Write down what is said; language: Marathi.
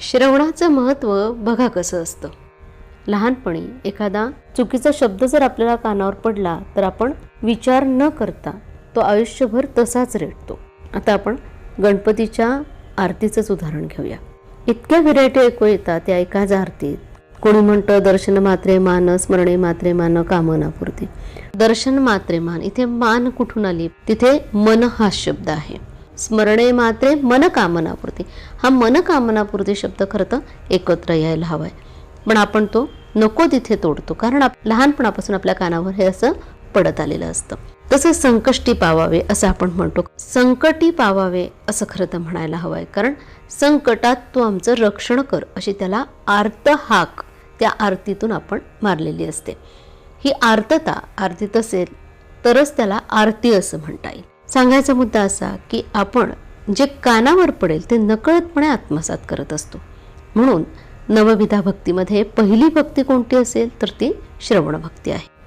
श्रवणाचं महत्त्व बघा कसं असतं. लहानपणी एखादा चुकीचा शब्द जर आपल्याला कानावर पडला तर आपण विचार न करता तो आयुष्यभर तसाच रेटतो. आता आपण गणपतीच्या आरतीचंच उदाहरण घेऊया. इतक्या व्हेरायटी ऐकू येतात त्या एकाच आरतीत. कोणी म्हणतं दर्शन मात्रे मान स्मरणे मात्रे मान कामनापुरती. दर्शन मात्रे मान इथे मान कुठून आली? तिथे मन हा शब्द आहे. स्मरणे मात्रे मनकामनापुरती. हा मनकामनापुरती शब्द खरं तर एकत्र यायला हवा आहे पण आपण तो नको तिथे तोडतो. कारण आप लहानपणापासून आपल्या कानावर हे असं पडत आलेलं असतं. तसंच संकष्टी पावावे असं आपण म्हणतो. संकटी पावावे असं खरं तर म्हणायला हवं आहे कारण संकटात तू आमचं रक्षण कर अशी त्याला आर्त हाक त्या आरतीतून आपण मारलेली असते. ही आर्तता आरतीत असेल तरच त्याला आरती असं म्हणता येईल. सांगायचा मुद्दा असा की आपण जे कानावर पडेल ते नकळतपणे आत्मसात करत असतो. म्हणून नवविधा भक्तीमध्ये पहिली भक्ती कोणती असेल तर ती श्रवण भक्ती आहे.